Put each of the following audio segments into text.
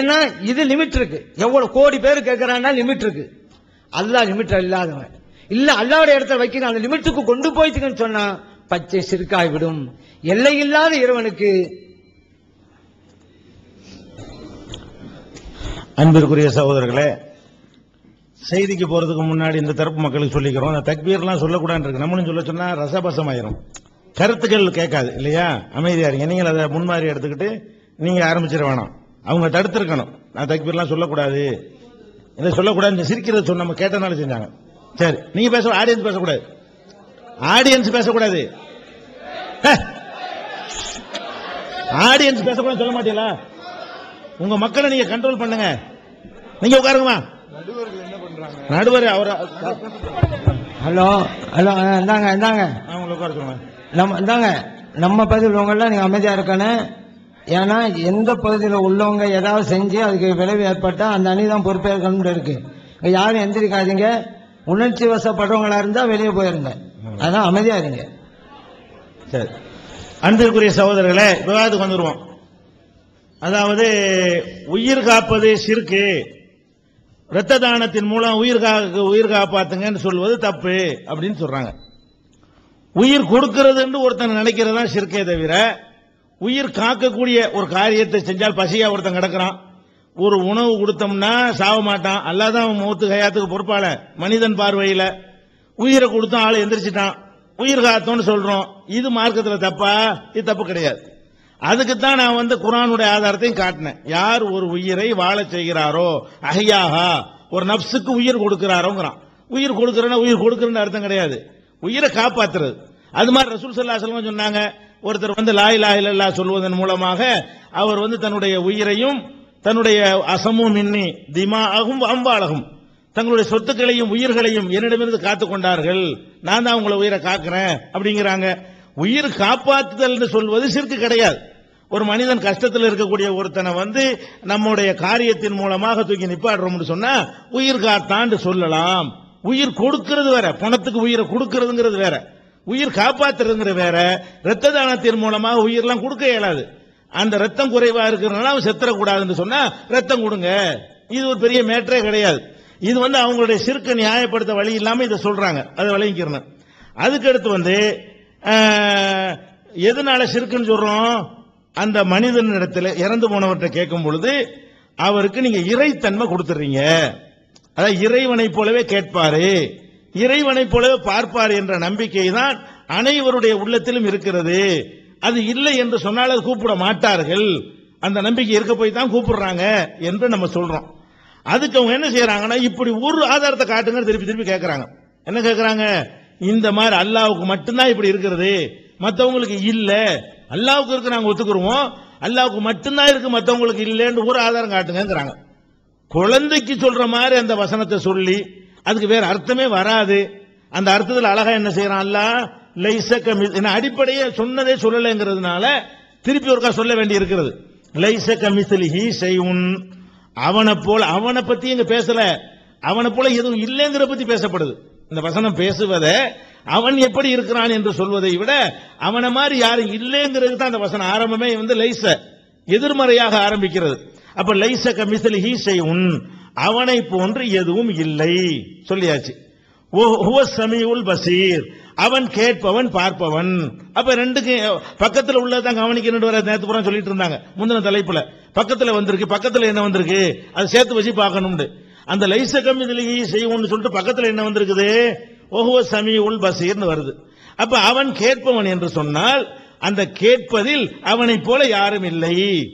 ஏன்னா இது லிமிட் இருக்கு. எவ்வளவு கோடி பேர் கேட்கறான்னா லிமிட் இருக்கு. அல்லா லிமிட் இல்லாதவன். இல்ல அல்லாவோட இடத்துல வைக்கிற அந்த லிமிட்டுக்கு கொண்டு போயிட்டுங்கன்னு சொன்னா பச்சை சிறுக்காய் விடும். எல்லை இல்லாத இறைவனுக்கு அன்பிற்குரிய சகோதரர்களே செய்திக்கு போறதுக்கு முன்னாடி இந்த தரப்பு மக்களுக்கு சொல்லிக்கிறோம். அந்த தக்பீர்லாம் சொல்லக்கூடாது இருக்கு. நம்மளும் சொல்ல சொன்னா ரசபசமாயிரும். கருத்துக்கள் கேட்காது இல்லையா? அமைதியா இருங்க. நீங்கள் அதை முன்மாதிரி எடுத்துக்கிட்டு நீங்க ஆரம்பிச்சிட வேணாம். அவங்க தடுத்திருக்கணும் நான் தக்பீர்லாம் சொல்லக்கூடாது. இதை சொல்லக்கூடாது சிரிக்கிறது சொன்ன நம்ம கேட்டனால செஞ்சாங்க. சரி நீங்க பேச ஆடியன்ஸ் பேசக்கூடாது. ஆடியன்ஸ் பேசக்கூடாது. ஆடியன்ஸ் பேசக்கூடாது சொல்ல மாட்டீங்களா? உங்க மக்களை நீங்க கண்ட்ரோல் பண்ணுங்க. நீங்க உட்காருங்கம்மா. நடுவர் அவர் ஹலோ ஹலோ இந்தாங்க இந்தாங்க. அவங்களை உட்கார சொல்லுங்க. நம்ம இந்தாங்க. நம்ம பகுதியில் உள்ளவங்கெல்லாம் நீங்க அமைதியா இருக்கணும். ஏன்னா எந்த பகுதியில் உள்ளவங்க ஏதாவது செஞ்சு அதுக்கு விளைவு ஏற்பட்டால் அந்த அணி தான் பொறுப்பேற்கணும்னு இருக்குது இங்க யாரும் எந்திரிக்காதீங்க. உணர்ச்சி வசப்படுறவங்களா இருந்தால் வெளியே போயிருங்க. அதான் அமைதியாக இருங்க. சரி. அன்பிற்குரிய சகோதரர்களை விவாதத்துக்கு வந்துடுவோம் அதாவது உயிர் காப்பது சிறுக்கு. இரத்த தானத்தின் மூலம் உயிர் கா உயிர் காப்பாத்துங்கன்னு சொல்வது தப்பு அப்படின்னு சொல்றாங்க. உயிர் கொடுக்கிறதுன்னு ஒருத்தன் நினைக்கிறதா சிறுக்கே தவிர உயிர் காக்கக்கூடிய ஒரு காரியத்தை செஞ்சால் பசியா ஒருத்தன் கிடக்கிறான். ஒரு உணவு கொடுத்தோம்னா சாக மாட்டான். அல்லாதான் அவன் மூத்து கயாத்துக்கு பொறுப்பாள மனிதன் பார்வையில. உயிரை கொடுத்தோம் ஆள் எந்திரிச்சிட்டான். உயிர் காத்தோம்னு சொல்றோம். இது மார்க்கத்தில் தப்பா? இது தப்பு கிடையாது. அதுக்கு தான் நான் வந்து குரானுடைய ஆதாரத்தையும் காட்டினேன். யார் ஒரு உயிரை வாழ செய்கிறாரோ அஹ்யாஹா ஒரு நப்சுக்கு உயிர் கொடுக்கிறாரோங்கிறான். உயிர் கொடுக்கிறேன்னா உயிர் கொடுக்கிறேன்னு அர்த்தம் கிடையாது. உயிரை காப்பாத்துறது. அது மாதிரி ரசூல் ஸல்லல்லாஹு அலைஹி சொன்னாங்க ஒருத்தர் வந்து லாய் இலாஹ சொல்வதன் மூலமாக அவர் வந்து தன்னுடைய உயிரையும் தன்னுடைய அசமும் மின்னி திமாகும் அம்பாலகும் தங்களுடைய சொத்துக்களையும் உயிர்களையும் என்னிடமிருந்து காத்துக் கொண்டார்கள். நான் தான் உங்களை உயிரை காக்கிறேன் அப்படிங்கிறாங்க. உயிர் காப்பாற்றுதல் சொல்வது சிற்கு கிடையாது. ஒரு மனிதன் கஷ்டத்தில் இருக்கக்கூடிய ஒருத்தனை வந்து நம்முடைய காரியத்தின் மூலமாக தூக்கி நிப்பாடுறோம்னு சொன்னா உயிர் காத்தான்னு சொல்லலாம். உயிர் கொடுக்கிறது வேற பணத்துக்கு உயிரை கொடுக்கிறதுங்கிறது வேற. உயிர் காப்பாத்துறதுங்கிற வேற ரத்த தானத்தின் மூலமாக உயிரெல்லாம் கொடுக்க இயலாது. அந்த ரத்தம் குறைவா இருக்கிறதுனால அவன் செத்துறக்கூடாதுன்னு சொன்னா ரத்தம் கொடுங்க. இது ஒரு பெரிய மேட்டரே கிடையாது. இது வந்து அவங்களுடைய சிறுக்க நியாயப்படுத்த வழி இல்லாம இதை சொல்றாங்க. அதை விளங்கிக்கிறேன். அதுக்கடுத்து வந்து எதனால சிறுக்குன்னு சொல்றோம்? அந்த மனிதன் இடத்துல இறந்து போனவர்கிட்ட கேட்கும் பொழுது அவருக்கு நீங்க இறைத்தன்மை கொடுத்துறீங்க. அதாவது இறைவனை போலவே கேட்பாரு. இறைவனை போலவே பார்ப்பார் என்ற நம்பிக்கை தான் அனைவருடைய உள்ளத்திலும் இருக்கிறது. அது இல்லை என்று சொன்னால் அது கூப்பிட மாட்டார்கள். அந்த நம்பிக்கை இருக்க போய் தான் கூப்பிடுறாங்க என்று நம்ம சொல்றோம். அதுக்கு அவங்க என்ன செய்யறாங்கன்னா இப்படி ஒரு ஆதாரத்தை காட்டுங்க திருப்பி திருப்பி கேட்கறாங்க என்ன கேட்கறாங்க இந்த மாதிரி அல்லாவுக்கு மட்டும்தான் இப்படி இருக்கிறது. மற்றவங்களுக்கு இல்ல. அல்லாவுக்கு இருக்கு நாங்க ஒத்துக்குருவோம். அல்லாவுக்கு மட்டும்தான் இருக்கு மற்றவங்களுக்கு இல்லைன்னு ஒரு ஆதாரம் காட்டுங்கிறாங்க குழந்தைக்கு சொல்ற மாதிரி அந்த வசனத்தை சொல்லி அதுக்கு வேற அர்த்தமே வராது. அந்த அர்த்தத்தில் அழகா என்ன செய்யறான் அல்ல லைசக்க என்ன அடிப்படையே சொன்னதே சொல்லலைங்கிறதுனால திருப்பி ஒருக்கா சொல்ல வேண்டி இருக்கிறது. லைசக்க மிஸ்லிஹி செய்யுன் அவனை போல அவனை பத்தி இங்க பேசல. அவனை போல எதுவும் இல்லைங்கிற பத்தி பேசப்படுது. இந்த வசனம் பேசுவதை அவன் எப்படி இருக்கிறான் என்று சொல்வதை விட அவனை மாதிரி யாரும் இல்லைங்கிறது தான் அந்த வசனம் ஆரம்பமே வந்து லைச எதிர்மறையாக ஆரம்பிக்கிறது. அப்ப லைச கமிசலி ஹீ உன் அவனை போன்று எதுவும் இல்லை. சொல்லியாச்சு. ஓ- ஹுவ பசீர் அவன் கேட்பவன் பார்ப்பவன். அப்ப ரெண்டுக்கு பக்கத்துல உள்ளதான் கவனிக்கணும் வர நேத்து பூரா சொல்லிட்டு இருந்தாங்க. முந்தின தலைப்புல. பக்கத்துல வந்திருக்கு பக்கத்துல என்ன வந்திருக்கு? அதை சேர்த்து வச்சு பார்க்கணும்னு. அந்த லைச கம்மிதிலேயே செய்வோம்னு சொல்லிட்டு பக்கத்துல என்ன வந்திருக்குது? சமி சமீஉல் பசீர்னு வருது. அப்ப அவன் கேட்பவன் என்று சொன்னால் அந்த கேட்பதில் அவனைப் போல யாரும் இல்லை.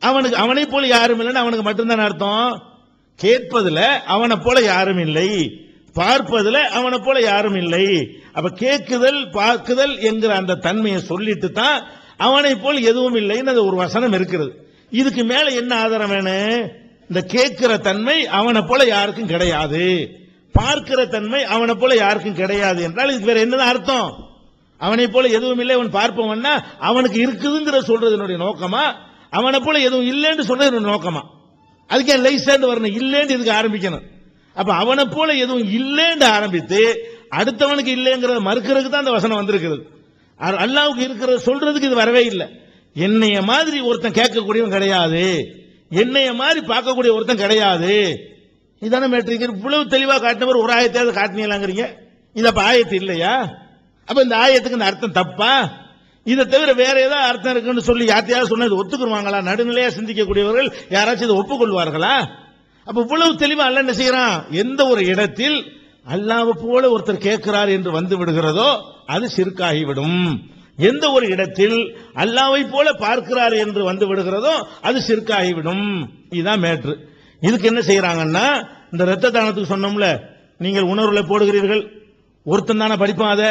அவனுக்கு அவனை போல யாரும் இல்லைன்னு அவனுக்கு மட்டும்தான் அர்த்தம்? கேட்பதுல அவனை போல யாரும் இல்லை. பார்ப்பதுல அவனை போல யாரும் இல்லை. அப்ப கேட்குதல் பார்க்குதல் என்கிற அந்த தன்மையை சொல்லிட்டு தான் அவனை போல் எதுவும் இல்லைன்னு அது ஒரு வசனம் இருக்கிறது. இதுக்கு மேல என்ன ஆதாரம் வேணும்? இந்த கேட்கிற தன்மை அவனை போல யாருக்கும் கிடையாது. பார்க்கிற தன்மை அவனை போல யாருக்கும் கிடையாது என்றால் இது வேற என்னதான் அர்த்தம்? அவனை போல எதுவும் இல்லை அவன் பார்ப்பவன்னா அவனுக்கு இருக்குதுங்கிற சொல்றது என்னுடைய நோக்கமா? அவனை போல எதுவும் இல்லைன்னு சொல்றது என்னுடைய நோக்கமா? அதுக்கு லைசன்ஸ் வரணும்? இல்லைன்னு இதுக்கு ஆரம்பிக்கணும்? அப்ப அவனை போல எதுவும் இல்லைன்னு ஆரம்பித்து அடுத்தவனுக்கு இல்லைங்கிறத மறுக்கிறதுக்கு தான் அந்த வசனம் வந்திருக்கிறது அல்லாவுக்கு இருக்கிறத சொல்றதுக்கு இது வரவே இல்லை. என்னைய மாதிரி ஒருத்தன் கேட்கக்கூடியவன் கிடையாது. என்னைய மாதிரி பார்க்கக்கூடிய ஒருத்தன் கிடையாது. இதானே மேட்ரிக் இவ்வளவு தெளிவாக காட்டினவர் ஒரு ஆயத்தையாவது காட்டினீங்களாங்கிறீங்க. இது அப்ப ஆயத்து இல்லையா? அப்ப இந்த ஆயத்துக்கு இந்த அர்த்தம் தப்பா? இதை தவிர வேற ஏதாவது அர்த்தம் இருக்குன்னு சொல்லி யாத்தையாவது சொன்னா இது ஒத்துக்குருவாங்களா? நடுநிலையா சிந்திக்கக்கூடியவர்கள் யாராச்சும் இதை ஒப்புக்கொள்வார்களா? அப்ப இவ்வளவு தெளிவா அல்ல என்ன செய்யறான்? எந்த ஒரு இடத்தில் அல்லாவை போல ஒருத்தர் கேட்கிறார் என்று வந்து விடுகிறதோ அது சிறுக்காகிவிடும். எந்த ஒரு இடத்தில் அல்லாவை போல பார்க்கிறார் என்று வந்து விடுகிறதோ அது சிறுக்காகிவிடும். இதுதான் மேட்ரு இதுக்கு என்ன செய்யறாங்கன்னா இந்த ரத்த தானத்துக்கு சொன்னோம்ல நீங்கள் உணர்வுல போடுகிறீர்கள் ஒருத்தன் தானே படிப்பான் அதை.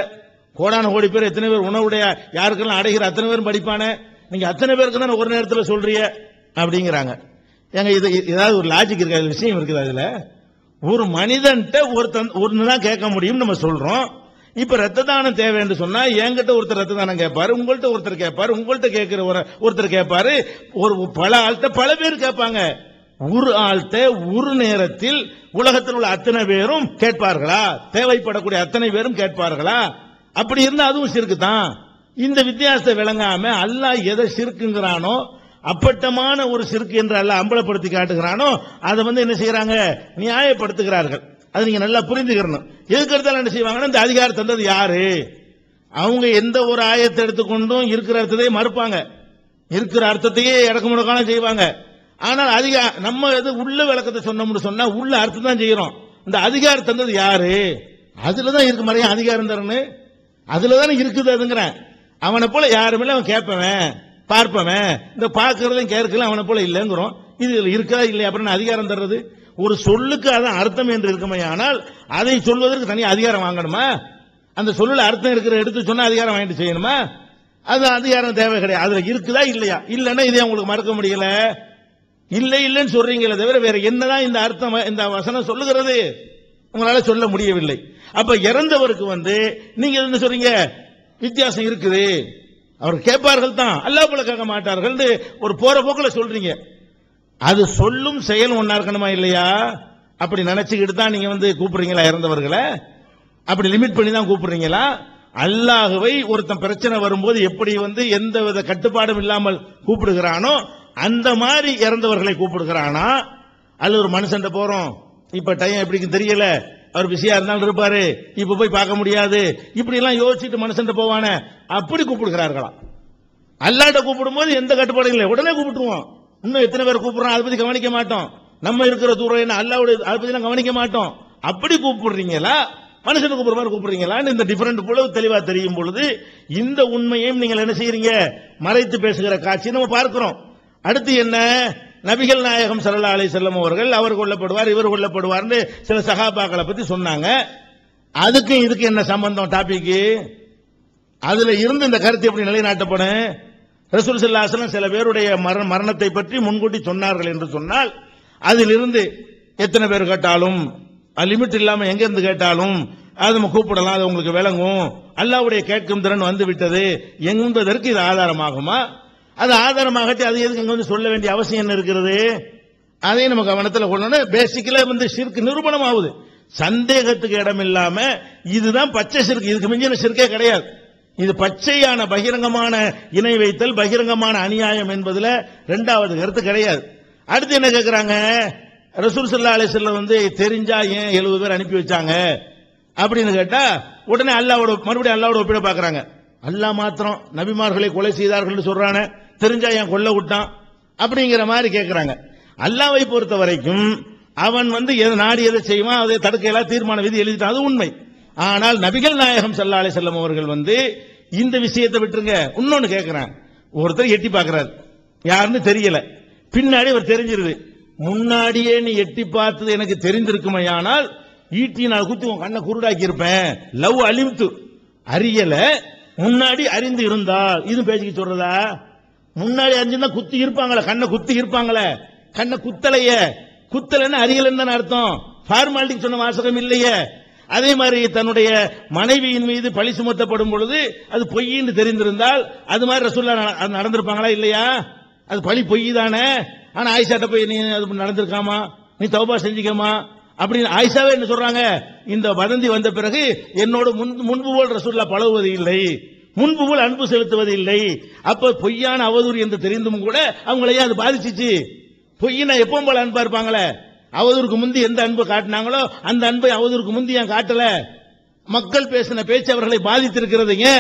கோடான கோடி பேர் எத்தனை பேர் உணவுடைய யாருக்கெல்லாம் அடைகிற அத்தனை பேரும் படிப்பானே? நீங்க அத்தனை பேருக்கு தானே ஒரு நேரத்தில் சொல்றிய அப்படிங்கிறாங்க. எங்க இது ஏதாவது ஒரு லாஜிக் இருக்காது விஷயம் இருக்குது அதுல ஒரு மனிதன்ட்ட ஒருத்தன் ஒன்று தான் கேட்க முடியும் நம்ம சொல்றோம். இப்ப ரத்த தானம் தேவை என்று சொன்னா என்கிட்ட ஒருத்தர் ரத்த தானம் கேட்பாரு உங்கள்கிட்ட ஒருத்தர் கேட்பாரு உங்கள்கிட்ட கேட்கிற ஒரு ஒருத்தர் கேட்பாரு ஒரு பல ஆள்கிட்ட பல பேர் கேட்பாங்க. ஒரு ஆள்கிட்ட ஒரு நேரத்தில் உலகத்தில் உள்ள அத்தனை பேரும் கேட்பார்களா? தேவைப்படக்கூடிய அத்தனை பேரும் கேட்பார்களா? அப்படி இருந்தா அதுவும் சிறுக்கு தான் இந்த வித்தியாசத்தை விளங்காம அல்லாஹ் எதை சிறுக்குங்கிறானோ அப்பட்டமான ஒரு சிறுக்கு என்று அல்லாஹ் அம்பலப்படுத்தி காட்டுகிறானோ அதை வந்து என்ன செய்யறாங்க? நியாயப்படுத்துகிறார்கள். அதை நீங்க நல்லா புரிஞ்சுக்கிறணும் எதுக்கு எடுத்தாலும் என்ன செய்வாங்கன்னா இந்த அதிகாரம் தந்தது யாரு? அவங்க எந்த ஒரு ஆயத்தை எடுத்துக்கொண்டும் இருக்கிற அர்த்தத்தை மறுப்பாங்க. இருக்கிற அர்த்தத்தையே இறக்க முடக்கான செய்வாங்க. ஆனால் அதிக நம்ம எது உள்ள விளக்கத்தை சொன்னோம்னு சொன்னா உள்ள அர்த்தம் தான் செய்யறோம். இந்த அதிகாரம் தந்தது யாரு? அதுல தான் இருக்கு மறைய அதிகாரம் தரணும் அதுல தானே இருக்குது அதுங்கிறேன். அவனை போல யாருமே அவன் கேட்பவன் பார்ப்பவன். இந்த பார்க்கறதையும் கேட்கல அவனை போல இல்லைங்கிறோம். இது இருக்கா இல்லையா? அப்புறம் அதிகாரம் தர்றது? ஒரு சொல்லுக்கு அதான் அர்த்தம் என்று இருக்குமே ஆனால் அதை சொல்வதற்கு தனி அதிகாரம் வாங்கணுமா? அந்த சொல்லுல அர்த்தம் இருக்கிற எடுத்து சொன்னா அதிகாரம் வாங்கிட்டு செய்யணுமா? அது அதிகாரம் தேவை கிடையாது. அதுல இருக்குதா இல்லையா? இல்லைன்னா இதே உங்களுக்கு மறக்க முடியல. இல்லை இல்லைன்னு சொல்றீங்களே தவிர வேற என்னதான் இந்த அர்த்தம் இந்த வசனம் சொல்லுகிறது? உங்களால சொல்ல முடியவில்லை. அப்ப இறந்தவருக்கு வந்து நீங்க என்ன சொல்றீங்க? வித்தியாசம் இருக்குது. அவர் கேட்பார்கள் தான். அல்லாஹ் போல கேட்க மாட்டார்கள் ஒரு போற போக்கில் சொல்றீங்க. அது சொல்லும் செயல் ஒன்னா இருக்கணுமா இல்லையா? அப்படி நினைச்சுக்கிட்டு தான் நீங்க வந்து கூப்பிடுறீங்களா இறந்தவர்களை? அப்படி லிமிட் பண்ணி தான் கூப்பிடுறீங்களா? அல்லாஹுவை ஒருத்தன் பிரச்சனை வரும்போது எப்படி வந்து எந்த வித கட்டுப்பாடும் இல்லாமல் கூப்பிடுகிறானோ அந்த மாதிரி இறந்தவர்களை கூப்பிடுகிறானா? அல்ல ஒரு மனுஷன் போறோம் இப்ப டைம் எப்படி தெரியல. அவர் பிஸியா இருந்தாலும் இருப்பாரு. இப்ப போய் பார்க்க முடியாது. இப்படி எல்லாம் யோசிச்சுட்டு மனுஷன் போவானே. அப்படி கூப்பிடுகிறார்களாம் அல்லாட்ட கூப்பிடும்போது எந்த கட்டுப்பாடும் இல்லை. உடனே கூப்பிட்டுருவோம். இன்னும் எத்தனை பேர் கூப்பிடுறோம்? அதை பத்தி கவனிக்க மாட்டோம். நம்ம இருக்கிற தூரம் என்ன? அல்லாவுடைய அதை பத்தி கவனிக்க மாட்டோம். அப்படி கூப்பிடுறீங்களா? மனுஷன் கூப்பிடுற மாதிரி கூப்பிடுறீங்களான்னு இந்த டிஃபரெண்ட் பொழுது தெளிவா தெரியும் பொழுது இந்த உண்மையையும் நீங்கள் என்ன செய்யறீங்க? மறைத்து பேசுகிற காட்சி நம்ம பார்க்கிறோம். அடுத்து என்ன? நபிகள் நாயகம் சல்லா அலி செல்லம் அவர்கள் அவர் கொல்லப்படுவார் இவர் கொல்லப்படுவார்னு சில சகாபாக்களை பத்தி சொன்னாங்க. அதுக்கும் இதுக்கு என்ன சம்பந்தம் டாபிக்கு அதுல இருந்து இந்த கருத்து எப்படி நிலைநாட்டப்படும் ரசூல் சல்லாஹலம் சில பேருடைய மரண மரணத்தை பற்றி முன்கூட்டி சொன்னார்கள் என்று சொன்னால் அதிலிருந்து எத்தனை பேர் கேட்டாலும் லிமிட் இல்லாம எங்கேருந்து கேட்டாலும் அது நம்ம கூப்பிடலாம் அது உங்களுக்கு விளங்கும். அல்லாவுடைய கேட்கும் திறன் வந்து விட்டது. என்பதற்கு இது ஆதாரமாகுமா? அது ஆதாரமாகட்டி அது எதுக்கு அங்கே வந்து சொல்ல வேண்டிய அவசியம் என்ன இருக்கிறது? அதையும் நம்ம கவனத்தில் கொள்ளணும். பேசிக்கலாக வந்து சிறுக்கு நிரூபணம் ஆகுது சந்தேகத்துக்கு இடம் இல்லாம இதுதான் பச்சை சிறுக்கு இதுக்கு மிஞ்சின சிறுக்கே கிடையாது. இது பச்சையான பகிரங்கமான இணை வைத்தல் பகிரங்கமான அநியாயம் என்பதுல ரெண்டாவது கருத்து கிடையாது. அடுத்து என்ன கேட்கிறாங்க ரசூல் சல்லா அலிஸ்ல வந்து தெரிஞ்சா ஏன் எழுபது பேர் அனுப்பி வச்சாங்க? அப்படின்னு கேட்டா உடனே அல்லாவோட மறுபடியும் அல்லாவோட ஒப்பிட பாக்குறாங்க. அல்லாஹ் மாத்திரம் நபிமார்களை கொலை செய்தார்கள் சொல்றானே. தெரிஞ்சா என் கொல்ல விட்டான் அப்படிங்கிற மாதிரி கேட்கிறாங்க அல்லாவை பொறுத்த வரைக்கும் அவன் வந்து எது நாடி எதை செய்வான் அதை தடுக்கையெல்லாம் தீர்மான விதி எழுதிட்டான் அது உண்மை. ஆனால் நபிகள் நாயகம் சல்லா அலி செல்லம் அவர்கள் வந்து இந்த விஷயத்தை விட்டுருங்க. இன்னொன்னு கேட்கிறேன் ஒருத்தர் எட்டி பார்க்கிறார். யாருன்னு தெரியல. பின்னாடி அவர் தெரிஞ்சிருது. முன்னாடியே நீ எட்டி பார்த்தது எனக்கு தெரிந்திருக்குமையானால் ஈட்டி நான் குத்தி உன் கண்ணை குருடாக்கி இருப்பேன் லவ் அழிவுத்து. அறியல. முன்னாடி அறிந்து இருந்தால். இது பேச்சுக்கு சொல்றதா? முன்னாடி அறிஞ்சிருந்தா குத்தி இருப்பாங்களே கண்ணை குத்தி இருப்பாங்களே. கண்ணை குத்தலையே. குத்தலைன்னு அறியலன்னு அர்த்தம். ஃபார்மாலிட்டி சொன்ன வாசகம் இல்லையே. அதே மாதிரி தன்னுடைய மனைவியின் மீது பழி சுமத்தப்படும் பொழுது அது பொய்ன்னு தெரிந்திருந்தால் அது மாதிரி ரசூல்லா நட- அது நடந்திருப்பாங்களா இல்லையா? அது பழி பொய் தானே. ஆனா ஆயிஷாட்ட போய் நீ அது நடந்திருக்காமா? நீ தௌபா செஞ்சுக்கமா அப்படின்னு ஆயிஷாவே என்ன சொல்றாங்க? இந்த வதந்தி வந்த பிறகு என்னோட முன்- முன்பு போல் ரசூல்லா பழகுவது இல்லை. முன்பு போல் அன்பு செலுத்துவது இல்லை அப்ப பொய்யான அவதூறு என்று தெரிந்தும் கூட அவங்களையே அது பாதிச்சிச்சு. பொய்யினா எப்பவும் போல அன்பா இருப்பாங்களே? அவதூறுக்கு முந்தி எந்த அன்பு காட்டினாங்களோ அந்த அன்பை அவதூறுக்கு முந்தி ஏன் காட்டல? மக்கள் பேசின பேச்சு அவர்களை பாதித்திருக்கிறதுங்க.